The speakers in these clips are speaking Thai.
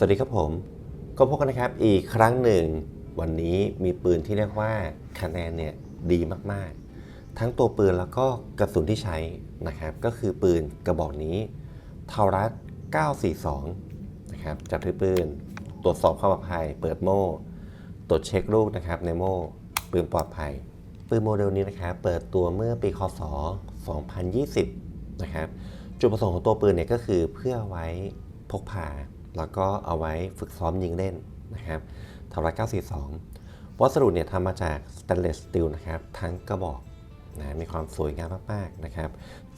สวัสดีครับผม ก็พบกันนะครับอีกครั้งหนึ่ง วันนี้มีปืนที่เรียกว่าคะแนนเนี่ยดีมากๆ ทั้งตัวปืนแล้วก็กระสุนที่ใช้นะครับ ก็คือปืนกระบอกนี้ทารัส942 นะครับจับถือปืน ตรวจสอบความปลอดภัย เปิดโม่ ตรวจเช็คลูกนะครับในโม่ปืนปลอดภัย ปืนโมเดลนี้นะครับเปิดตัวเมื่อปีคศ 2020 นะครับจุดประสงค์ของตัวปืนเนี่ยก็คือเพื่อไว้พกพา แล้วก็เอาไว้ฝึกซ้อมยิงเล่นนะครับทารัส942วัสดุเนี่ยทำมาจากสแตนเลสสตีลนะครับทั้งกระบอกนะมีความสวยงามมากๆนะครับ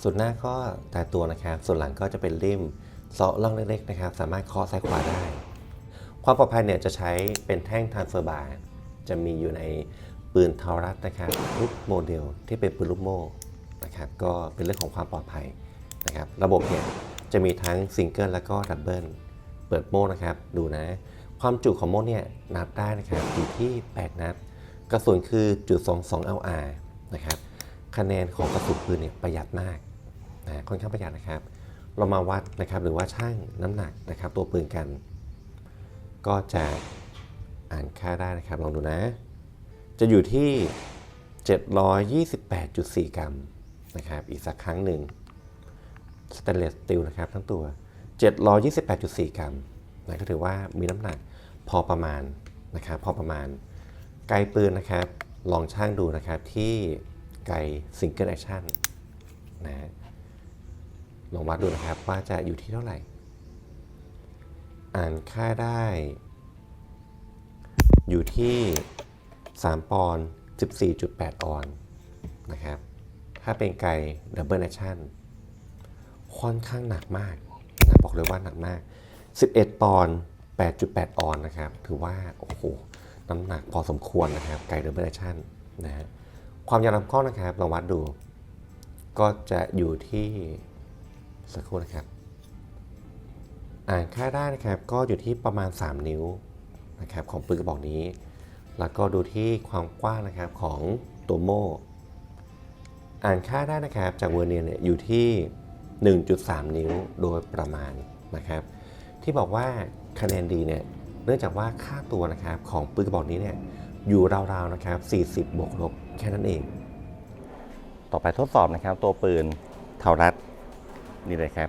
ส่วนหน้าก็แต่ตัวนะครับ ส่วนหลังก็จะเป็นริมเซาะล่องเล็กๆนะครับ สามารถเคาะซ้ายขวาได้ ความปลอดภัยเนี่ยจะใช้เป็นแท่งทานเฟอร์บาร์จะมีอยู่ในปืนทารัสนะครับทุกโมเดลที่เป็นปืนลูกโม่นะครับก็เป็นเรื่องของความปลอดภัยนะครับ ระบบเนี่ยจะมีทั้งซิงเกิลแล้วก็ดับเบิล เปิดโม่นะครับ ดูนะ ความจุของโม่เนี่ยนับได้นะครับอยู่ที่8นัดกระสุนคือจุด22 LR นะครับ คะแนนของกระสุนปืนเนี่ยประหยัดมากนะค่อนข้างประหยัดนะครับ เรามาวัดนะครับหรือว่าช่างน้ำหนักนะครับ ตัวปืนกัน ก็จะอ่านค่าได้นะครับลองดูนะ จะอยู่ที่ 728.4 กรัมนะครับอีกสักครั้งหนึ่งสแตนเลสสตีลนะครับทั้งตัว 728.4 กรัม นะก็ถือว่ามีน้ำหนักพอประมาณนะครับพอประมาณ ไกลปืนนะครับ ลองช่างดูนะครับที่ไกลซิงเกิลแอคชั่นนะลองวัดดูนะครับว่าจะอยู่ที่เท่าไหร่ อ่านค่าได้ อยู่ที่ 3 ปอนด์14.8 ออนนะครับ ถ้าเป็นไกลดับเบิลแอคชั่นค่อนข้างหนักมากนะบอกเลยว่าหนักมาก 11 ปอนด์8.8 ออนนะครับ ถือว่า โอ้โห น้ำหนักพอสมควรนะครับ ไกลดับเบิลแอคชั่นนะฮะ ความยาวลำกล้องนะครับลองวัดดู ก็จะอยู่ที่ สักครู่นะครับ อ่านค่าได้นะครับ ก็อยู่ที่ประมาณ 3 นิ้วนะครับของปืนกระบอกนี้ แล้วก็ดูที่ความกว้างนะครับของตัวโม่อ่านค่าได้นะครับจากเวอร์เนียร์เนี่ยอยู่ที่ 1.3 นิ้วโดยประมาณนะครับ ที่บอกว่าคะแนนดีเนี่ยเนื่องจากว่าค่าตัวนะครับของปืนกระบอกนี้เนี่ยอยู่ราวๆนะครับ40บวกลบแค่นั้นเอง ต่อไปทดสอบนะครับ ตัวปืนเทารัดนี่เลยครับ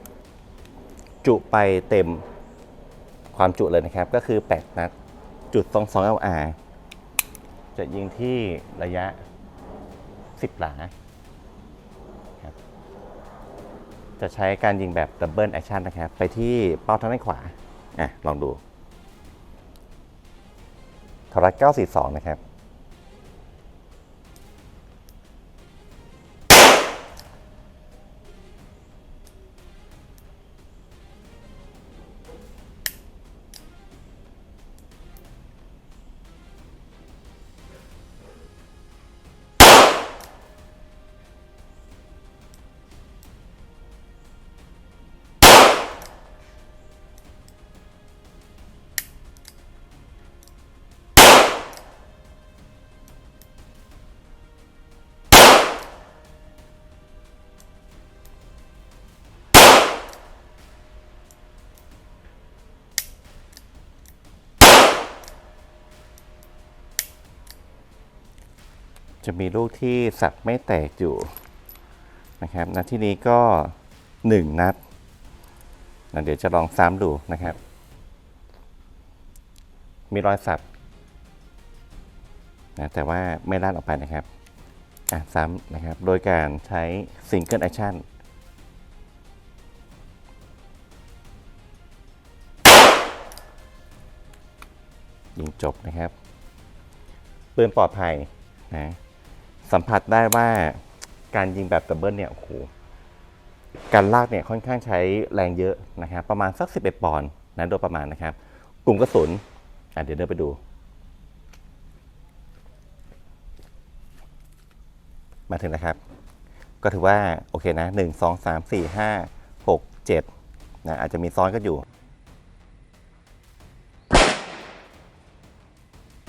942 จุไปเต็มความจุเลยนะครับ ก็คือ 8 นัด จุด 22 LR จะยิงที่ระยะ 10 หลาครับ จะใช้การยิงแบบดับเบิลแอคชั่นนะครับ ไปที่เป้าทางด้านขวาอะลองดูทรัส942 นะครับ จะมีลูกที่สับไม่แตกอยู่นะครับนัดที่นี้ก็ 1 นัดนะเดี๋ยวจะลองซ้ำดูนะครับ มีรอยสับนะแต่ว่าไม่ลั่นออกไปนะครับอะซ้ำนะครับ โดยการใช้ซิงเกิลแอคชั่นยิงจบนะครับปืนปลอดภัยนะ สัมผัสได้ว่าการยิงแบบดับเบิลเนี่ยโอ้โหการลากเนี่ยค่อนข้างใช้แรงเยอะนะครับ ประมาณสัก 11 ปอนด์นะโดยประมาณนะครับ กลุ่มกระสุนอะเดี๋ยวเดินไปดู มาถึงนะครับ ก็ถือว่าโอเคนะ 1 2 3 4 5 6 7นะอาจจะมีซ้อนกันอยู่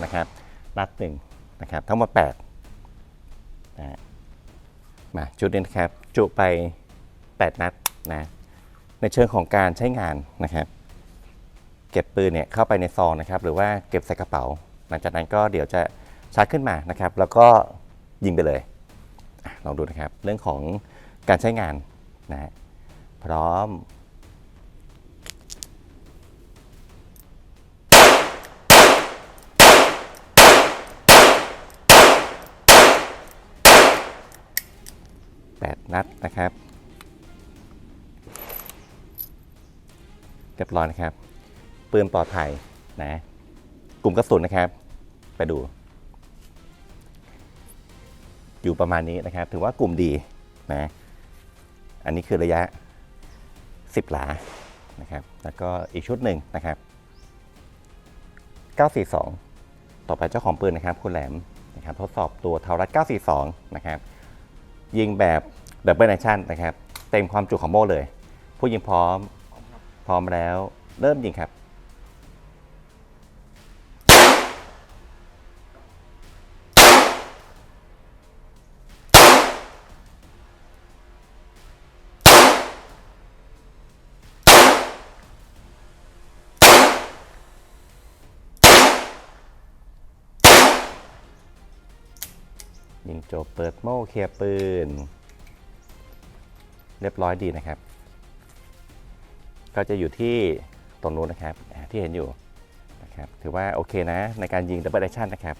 นะครับนัดหนึ่งนะครับ ทั้งหมด8 นะมาจุดนี้นะครับ จุไป 8 นัดนะในเชิงของการใช้งานนะครับ เก็บปืนเนี่ยเข้าไปในซองนะครับ หรือว่าเก็บใส่กระเป๋า หลังจากนั้นก็เดี๋ยวจะชาร์จขึ้นมานะครับ แล้วก็ยิงไปเลยลองดูนะครับ เรื่องของการใช้งานนะพร้อม 8 นัดนะครับเรียบร้อยนะครับ ปืนปลอดภัยนะ กลุ่มกระสุนนะครับ ไปดู อยู่ประมาณนี้นะครับ ถือว่ากลุ่มดีนะ อันนี้คือระยะ 10 หลานะครับ แล้วก็อีกชุดหนึ่งนะครับ 942 ต่อไปเจ้าของปืนนะครับ คุณแหลมนะครับ ทดสอบตัวเทารัด942 นะครับ ยิงแบบ ดับเบิลแอคชั่นนะครับ เต็มความจุของโม่เลย ผู้ยิงพร้อม พร้อมแล้ว เริ่มยิงครับ ยิงจบเปิดโม่เคลียร์ปืน เรียบร้อยดีนะครับ ก็จะอยู่ที่ตรงนู้นนะครับอ่าที่เห็นอยู่นะครับถือว่าโอเคนะในการยิงดับเบิลแอคชั่นนะครับ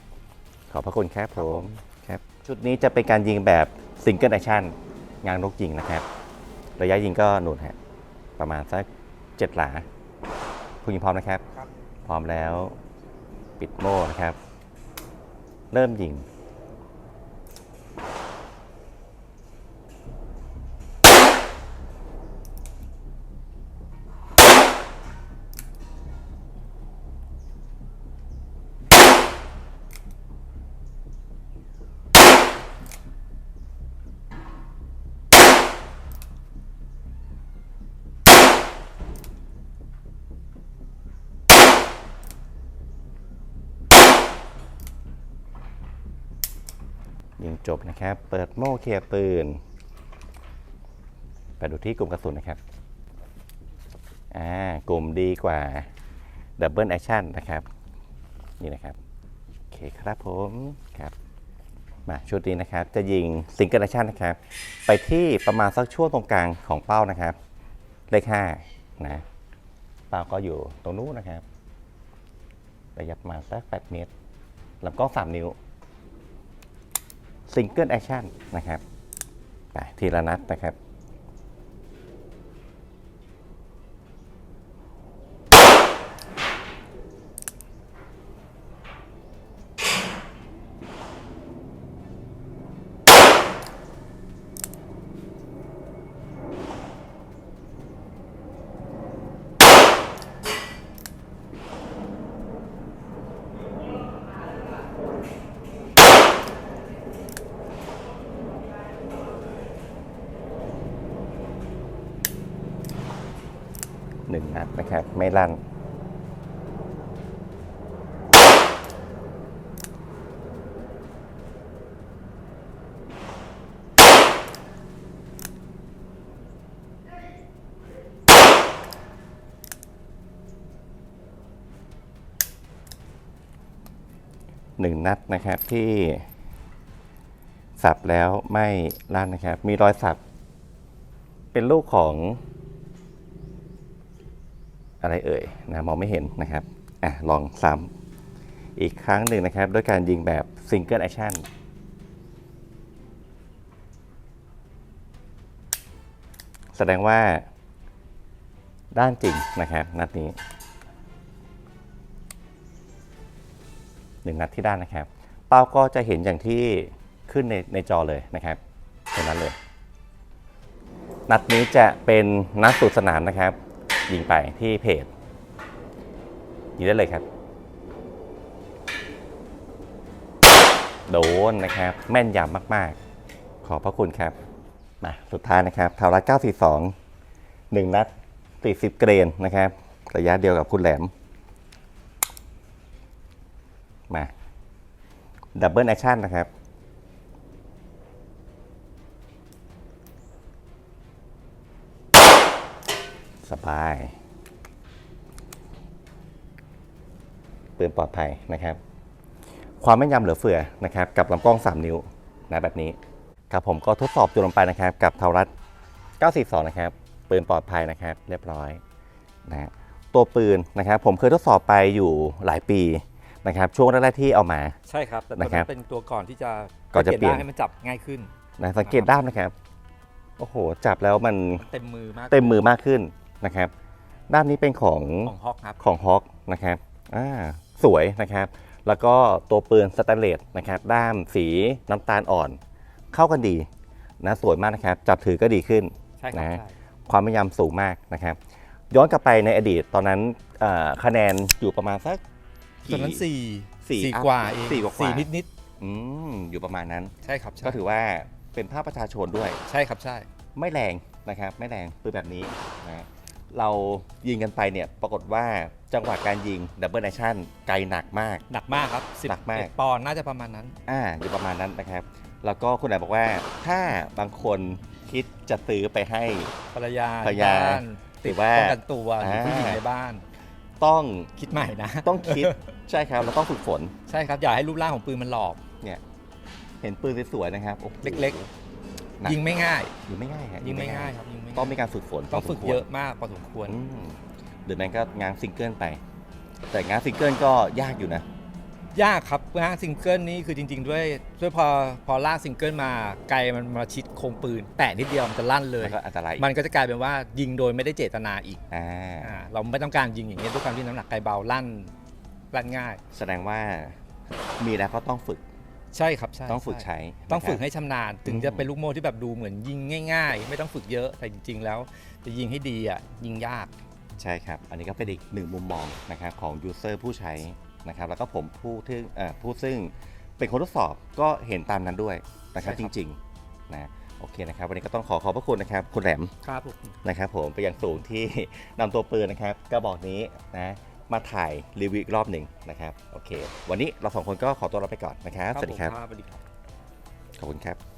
ขอบพระคุณครับผมครับชุดนี้จะเป็นการยิงแบบซิงเกิลแอคชั่นงานนกยิงนะครับ ระยะยิงก็หนุนฮะประมาณสักเจ็ดหลาคุณยิงพร้อมนะครับครับ พร้อมแล้วปิดโม่นะครับ เริ่มยิง ยิงจบนะครับ เปิดโม่เคลียร์ปืนไปดูที่กลุ่มกระสุนนะครับอ่ากลุ่มดีกว่าดับเบิลแอคชั่นนะครับ นี่นะครับ โอเคครับผมครับมาชุดนี้นะครับ จะยิงซิงเกิลแอคชั่นนะครับ ไปที่ประมาณสักช่วงตรงกลางของเป้านะครับ เลข5นะเป้าก็อยู่ตรงนู้นนะครับระยะประมาณสัก 8 เมตรลำกล้อง3 นิ้ว ซิงเกิลแอคชั่นนะครับไปทีละนัดนะครับ ครับ ไม่ลั่น หนึ่งนัดนะครับที่สับแล้วไม่ลั่นนะครับ มีรอยสับเป็นลูกของ อะไรเอ่ยนะมองไม่เห็นนะครับอะลองซ้ำอีกครั้งหนึ่งนะครับด้วยการยิงแบบซิงเกิลแอคชั่นแสดงว่าด้านจริงนะครับนัดนี้หนึ่งนัดที่ด้านนะครับ เป้าก็จะเห็นอย่างที่ขึ้นในในจอเลยนะครับตรงนั้นเลย นัดนี้จะเป็นนัดสุดสนามนะครับ ยิงไปที่เพจยิงได้เลยครับ โดนนะครับ แม่นยำมาก ๆ ขอบพระคุณครับ มาสุดท้ายนะครับทาวรัส942 1 นัด 40 เกรนนะครับ ระยะเดียวกับคุณแหลม มาดับเบิลแอคชั่นนะครับ สบายปืนปลอดภัยนะครับ ความแม่นยำเหลือเฟือนะครับ กับลำกล้อง 3 นิ้วนะแบบนี้ครับผมก็ทดสอบจุดลงไปนะครับ กับเทารัด942 นะครับปืนปลอดภัยนะครับ เรียบร้อยนะฮะตัวปืนนะครับ ผมเคยทดสอบไปอยู่หลายปีนะครับ ช่วงแรกๆที่เอามา ใช่ครับ แต่ตัวนะครับนั้นเป็นตัวก่อนที่จะก่อนจะเปลี่ยน ด้ให้มันจับง่ายขึ้นนะสังเกตด้ามนะครับ โอ้โห จับแล้วมันเต็มมือมากเต็มมือมากขึ้น นะครับ ด้ามนี้เป็นของของฮอกครับ ของฮอ k นะครับอ่าสวยนะครับ แล้วก็ตัวปืนสแตนเลสนะครับด้ามสีน้ำตาลอ่อน เข้ากันดีนะสวยมากนะครับ จับถือก็ดีขึ้นใช่ครับนะใช่ความพยายามสูงมากนะครับ ย้อนกลับไปในอดีตตอนนั้นอ่าคะแนนอยู่ประมาณสักตอนนั้นสี่สี่สี่อัพกว่าเองสี่กว่า สี่นิดนิดอืมอยู่ประมาณนั้น ๆใช่ครับใช่ก็ถือว่าเป็นภาพประชาชนด้วย ใช่ครับใช่ ไม่แรงนะครับ ไม่แรงปืนแบบนี้นะ เรายิงกันไปเนี่ยปรากฏว่าจังหวะการยิงดับเบิลแอคชั่นไกลหนักมาก หนักมากครับสิบหนักมากปอนด์น่าจะประมาณนั้น อ่าอยู่ประมาณนั้นนะครับ แล้วก็คุณไหนบอกว่าถ้าบางคนคิดจะซื้อไปให้ ภรรยาภรรยาบ้านหรืติดอว่าป้องกันตัวหรือผู้หญิงอ่าในบ้าน ต้องคิดใหม่นะ ต้องคิด ใช่ครับเราต้องฝึกฝนใช่ครับ อย่าให้รูปร่างของปืนมันหลอก เนี่ยเห็นปืนสวยๆนะครับโอ้โหเล็กห นักยิงไม่ง่าย ยิงไม่ง่ายฮะยิงไม่ง่ายครับยิงไม่ต้องง่ายมีการฝึกฝนต้องฝึกพสมควรเยอะมากพอสมควร อืมหรือนั้นก็งานซิงเกิลไป แต่งานซิงเกิลก็ยากอยู่นะ ยากครับงานซิงเกิลนี้คือจริง ๆ ด้วยด้วยพอพอลากซิงเกิลมาไกลมันมาชิดโครงปืน แตะนิดเดียวมันจะลั่นเลยแล้วก็อันตรายอีกมันก็จะกลายเป็นว่ายิงโดยไม่ได้เจตนาอีกอ่าอ่าเราไม่ต้องการยิงอย่างเงี้ยด้วยความที่น้ำหนักไกลเบาลั่นลั่นง่าย แสดงว่ามีแล้วก็ต้องฝึก ใช่ครับใช่ต้องฝึกช่ใช้ต้องฝึกนะครับให้ชำนาญ ถึงอืมจะเป็นลูกโม่ที่แบบดูเหมือนยิงง่าย ๆ ไม่ต้องฝึกเยอะแต่จริง ๆ แล้ว จะยิงให้ดีอะยิงยาก ใช่ครับ อันนี้ก็เป็นอีกหนึ่งมุมมองนะครับของยูเซอร์ผู้ใช้นะครับแล้วก็ผมผู้ที่เอ่อผู้ซึ่งเป็นคนทดสอบก็เห็นตามนั้นด้วยนะครับใช่จครับริงๆนะโอเคนะครับวันนี้ก็ต้องขอขอบพระคุณนะครับคุณแหลมครับผมนะครับผมไปยังสูงที่นำตัวปืนนะครับกระบอกนี้นะ มาถ่ายรีวิวอีกรอบหนึ่งนะครับ โอเค วันนี้เราสองคนก็ขอตัวลาไปก่อนนะครับ สวัสดีครับ สวัสดีครับ ขอบคุณครับ